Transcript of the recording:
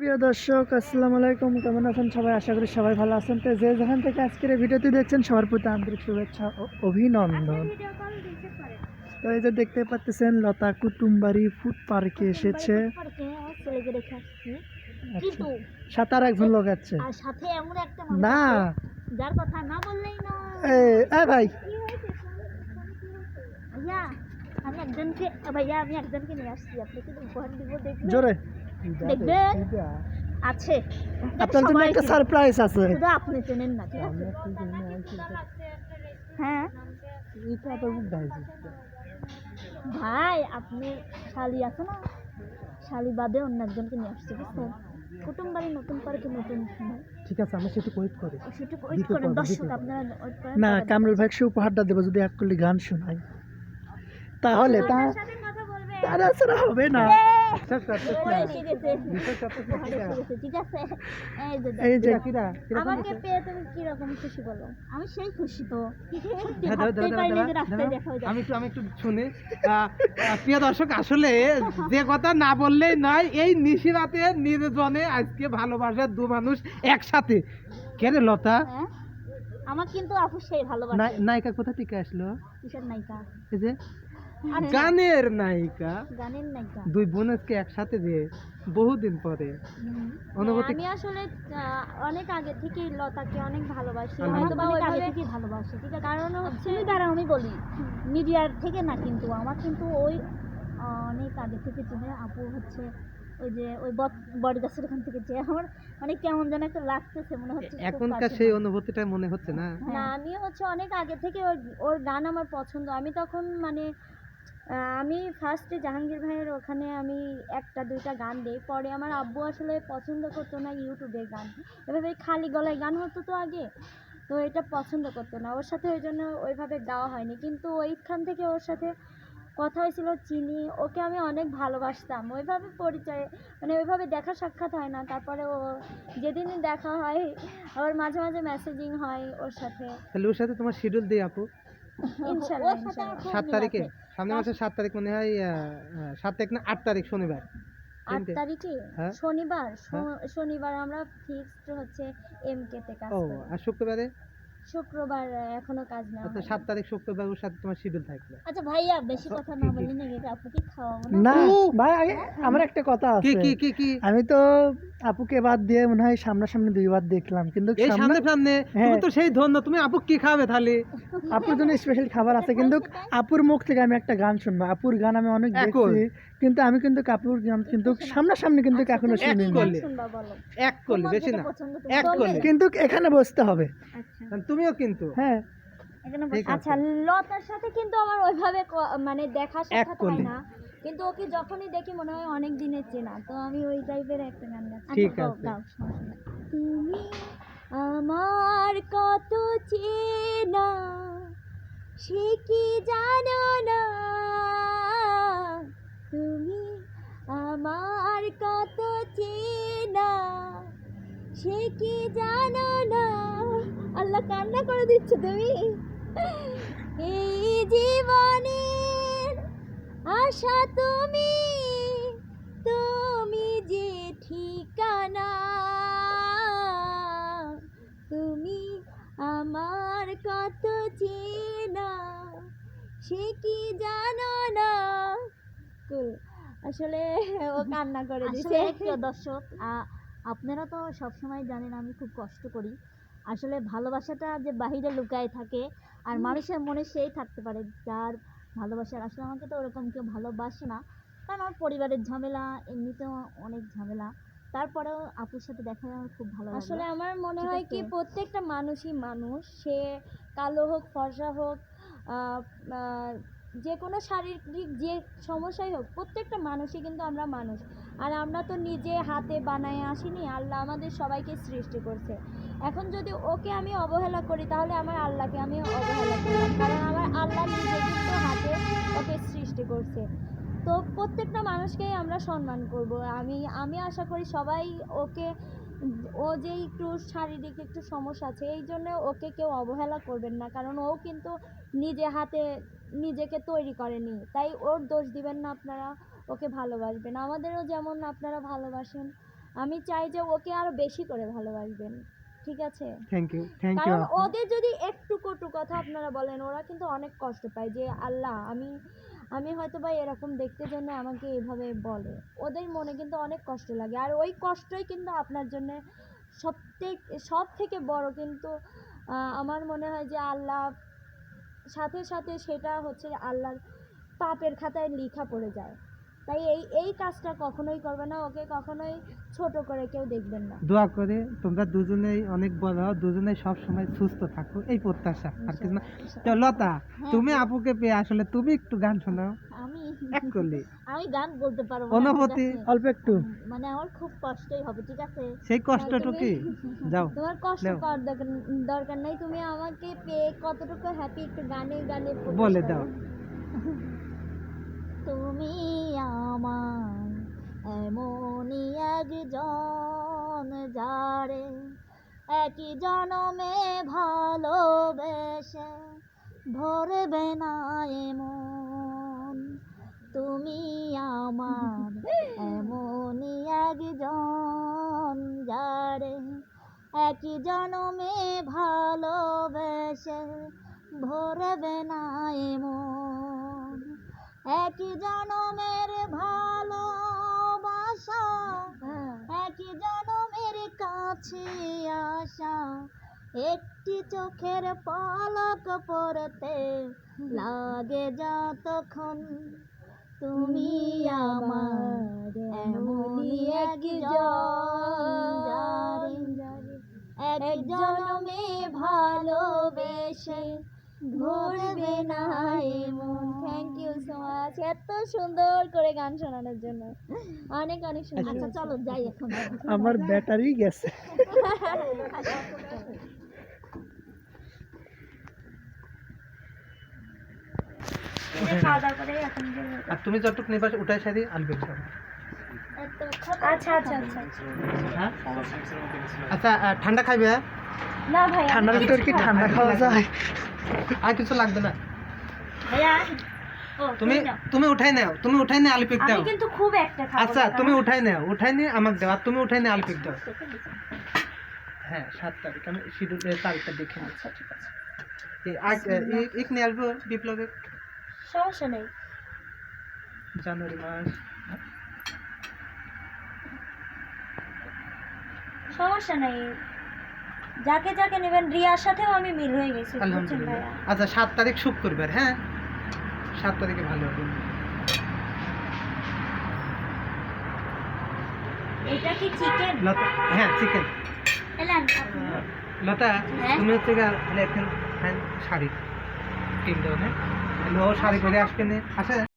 প্রিয় দর্শক আসসালামু আলাইকুম। কেমন আছেন সবাই? আশা করি সবাই ভালো আছেন। তো যে যেখান থেকে আজকের এই ভিডিওটি দেখছেন সবার প্রতি আন্তরিক শুভেচ্ছা ও অভিনন্দন। তো এই যে দেখতে পাচ্ছেন লতা কুটুমবাড়ি ফুড পার্কে এসেছে। আসছি। আচ্ছা। সাঁতার একজন লোক আছে। না। যার কথা না বললেই না এ ভাই। ভাইয়া আমি একজনকে ভাইয়া আমি একজনকে নিয়ে আসছি। আপনাকে তো উপহার দিব দেখবেন জোরে। দেখবে? আছে। আপনার জন্য একটা সারপ্রাইজ আছে। শুধু আপনি চেনেন না ঠিক আছে? হ্যাঁ? ভাই আপনি শালি আছে না? শালি বাদে অন্য একজনকে নিয়ে আসছে বুঝছেন? কুটুম বাড়ি নতুন পার্কে নতুন? ঠিক আছে আমি সেটা ওয়েট করি। সেটা ওয়েট করেন। দর্শক আপনারা না কামরুল ভাই সে উপহারটা দেবো যদি এক করলে গান শোনাই তাহলে তা আপনার সাথে কথা বলবে। তারা ছাড়া হবে না। প্রিয় দর্শক আসলে যে কথা না বললেই নয় এই নিশিরাতে নির্জনে আজকে ভালোবাসার দু মানুষ একসাথে কে লতা? আমার কিন্তু আপু সেই ভালোবাসে নায়িকা কোথা থেকে আসলো কিসের নায়িকা এই যে গানের নায়িকা। গানের নায়িকা। দুই বোন আজকে একসাথে দিয়ে বহুদিন পরে। অনুভূতি আমি আসলে অনেক আগে থেকেই লতাকে অনেক ভালোবাসি। হয়তো অনেক আগে থেকেই ভালোবাসে ঠিক আছে? কারণ হচ্ছে আমি বলি। মিডিয়ার থেকে না কিন্তু আমার কিন্তু ওই অনেক আগে থেকে চেনে আপু হচ্ছে ওই যে ওই বড় গাছের ওখান থেকে যে আমার মানে কেমন যেন একটা লাগতেছে মনে হচ্ছে এখনকার সেই অনুভূতিটা মনে হচ্ছে না? হ্যাঁ। না আমি হচ্ছে অনেক আগে থেকে ওর ওর গান আমার পছন্দ। আমি তখন মানে আমি ফার্স্টে জাহাঙ্গীর ভাইয়ের ওখানে আমি একটা, দুইটা গান দিই। পরে আমার আব্বু আসলে পছন্দ করতো না ইউটিউবে গান। এভাবে খালি গলায় গান হতো তো আগে, তো এটা পছন্দ করতো না। ওর সাথে ওই জন্য ওইভাবে গাওয়া হয়নি। কিন্তু ওইখান থেকে ওর সাথে কথা হয়েছিল চিনি। ওকে আমি অনেক ভালোবাসতাম। ওইভাবে পরিচয় মানে ওইভাবে দেখা সাক্ষাৎ হয় না। তারপরে ও যেদিনই দেখা হয়, আবার মাঝে মাঝে মেসেজিং হয় ওর সাথে। তাহলে ওর সাথে তোমার শিডিউল দিই আপু। সাত তারিখে সামনে সামনের মাসের সাত তারিখ মনে হয় সাত তারিখ না আট তারিখ শনিবার। আট। তারিখে? হ্যাঁ। শনিবার? শনিবার আমরা ফিক্সড হচ্ছে এম কে তে কাজ ও আর শুক্রবারে? শুক্রবার এখনও কাজ নেওয়া আচ্ছা হয়নি। সাত তারিখ শুক্রবার ওর সাথে তোমার শিডিউল থাকবে। আচ্ছা ভাইয়া বেশি কথা না বললি না এটা আপুকে খাওয়াবো না? না ভাই আগে আমার একটা কথা আছে। কি কি কি? আমি তো আপুকে বাদ দিয়ে মনে হয় সামনাসামনি দুইবার দেখলাম কিন্তু এই সামনে সামনে সামনে তুমি হ্যাঁ। তো সেই ধন্য তুমি আপু কি খাবে তাহলে? আপুর জন্য স্পেশাল খাবার আছে কিন্তু আপুর মুখ থেকে আমি একটা গান শুনব। আপুর গান আমি অনেক। দেখছি কিন্তু আমি কিন্তু কাপুর গান কিন্তু সামনা সামনাসামনি কিন্তু এখনও এক শুনিনি। করলে এক করলে বেশি না। এক। করলে। কিন্তু এখানে বসতে হবে। আচ্ছা তুমিও কিন্তু। হ্যাঁ। আচ্ছা লতার সাথে কিন্তু আমার ওইভাবে ক- মানে দেখা সাক্ষাৎ হয় না। কিন্তু ওকে যখনই দেখি মনে হয় অনেক দিনের চেনা তো আমি ওই টাইপের একটা গান গাচ্ছি। ঠিক আচ্ছা, আছে। তুমি আমার কত চেনা সে কি জানো না? তুমি আমার কত চেনা সে কি জানো না? আল্লাহ কান্না করে দিচ্ছ তুমি। এই জীবনের আশা তুমি তুমি যে ঠিকানা তুমি আমার কত চেনা সে কি জানো না? আসলে ও কান্না করে দিছে। দর্শক আপনারা তো সবসময় জানেন আমি খুব কষ্ট করি। আসলে ভালোবাসাটা যে বাহিরে লুকায় থাকে আর মানুষের মনে সেই থাকতে পারে যার ভালোবাসার আসলে আমাকে তো ওরকম কেউ ভালোবাসে না। কারণ আমার পরিবারের ঝামেলা এমনিতেও অনেক ঝামেলা। তারপরেও আপুর সাথে দেখা হয়ে আমার খুব ভালো। আসলে আমার মনে হয় কি প্রত্যেকটা মানুষই মানুষ। সে কালো হোক ফর্সা হোক যে কোনো শারীরিক যে সমস্যাই হোক প্রত্যেকটা মানুষই কিন্তু আমরা মানুষ। আর আমরা তো নিজে হাতে বানায় আসিনি, আল্লাহ আমাদের সবাইকে সৃষ্টি করছে। এখন যদি ওকে আমি অবহেলা করি, তাহলে আমার আল্লাহকে আমি অবহেলা করি। কারণ আমার আল্লাহ নিজে কিন্তু হাতে ওকে সৃষ্টি করছে। তো প্রত্যেকটা মানুষকেই আমরা সম্মান করব। আমি আমি আশা করি সবাই ওকে ও যে একটু শারীরিক একটু সমস্যা আছে এই জন্য ওকে কেউ অবহেলা করবেন না। কারণ ও কিন্তু নিজে হাতে নিজেকে তৈরি করেনি। তাই ওর দোষ দিবেন না আপনারা ওকে ভালোবাসবেন। আমাদেরও যেমন আপনারা ভালোবাসেন আমি চাই যে ওকে আরও বেশি করে ভালোবাসবেন। ঠিক আছে? থ্যাংক ইউ থ্যাংক ইউ কারণ ওদের যদি একটু কটু কথা আপনারা বলেন ওরা কিন্তু অনেক কষ্ট পায় যে আল্লাহ আমি আমি হয়তো বা এরকম দেখতে জন্য আমাকে এভাবে বলে। ওদের মনে কিন্তু অনেক কষ্ট লাগে। আর ওই কষ্টই কিন্তু আপনার জন্য সবথেকে সব থেকে বড় কিন্তু আমার মনে হয় যে আল্লাহ, সাথে সাথে সেটা হচ্ছে আল্লাহর পাপের খাতায় লেখা পড়ে যায়। তাই এই এই কাজটা কখনোই করবে না ওকে কখনোই ছোট করে কেউ দেখবেন না। দোয়া করে তোমরা দুজনেই অনেক বড় হও দুজনেই সব সময় সুস্থ থাকো এই প্রত্যাশা আর কিছু না। তো লতা তুমি আপুকে পেয়ে আসলে তুমি একটু গান শোনাও। আমি? এক করলে আমি গান বলতে পারব না, অনুভূতি অল্প একটু। মানে আমার খুব কষ্টই হবে ঠিক আছে? সেই কষ্টটুকুই যাও তোমার কষ্ট। করার দরকার নেই তুমি আমাকে পেয়ে কতটুকু হ্যাপি একটু গানে গানে বলে। দাও। তুমি আমার এমনই একজন যারে একই জনমে ভালোবেসে ভরবে না এমন। তুমি আমার এমনই একজন যারে একই জনমে ভালোবেসে ভরবে না এমন। একই জনমের ভালোবাসা একই জনমের কাছে আসা একটি চোখের পলক পড়তে লাগে যতক্ষণ তুমি আমার এমনই যারে এক জনমে ভালোবেসে ভরবে না এমন থ্যাংক ইউ এত সুন্দর করে গান শোনানোর জন্য। অনেক অনেক সুন্দর। আচ্ছা চলো যাই এখন। আমার ব্যাটারি গেছে। খাওয়া দাওয়া করে আর তুমি যতটুকু নিবা ওটাই সারি আনবে আচ্ছা আচ্ছা আচ্ছা। হ্যাঁ? আচ্ছা ঠান্ডা খাইবে হ্যাঁ? না ভাই ঠান্ডার ভিতর কি ঠান্ডা খাওয়া যায়? আর কিছু লাগবে না? ভাইয়া তুমি তুমি উঠাই নাও তুমি উঠাই নিয়ে আলু পিক দাও। কিন্তু খুব একটা আচ্ছা তুমি উঠাই নাও উঠাই নিয়ে আমাকে দাও আর তুমি উঠাই নিয়ে আলু পিক দাও হ্যাঁ সাত তারিখ আমি শিডিউলের তারিখটা দেখে আচ্ছা ঠিক আছে। এক নিয়ে আসব বিপ্লবের সমস্যা নেই। জানুয়ারি মাস। সমস্যা নেই। যাকে যাকে নেবেন রিয়ার সাথেও আমি মিল হয়ে গেছি আচ্ছা সাত তারিখ শুক্রবার হ্যাঁ? সাত তারিখে ভালো হবে। এটা কি চিকেন লতা হ্যাঁ চিকেন লতা হ্যাঁ? তুমি হচ্ছে তাহলে এখন হ্যাঁ শাড়ি কিনতে হবে। হ্যাঁ ও শাড়ি পরে আসবে না আসে।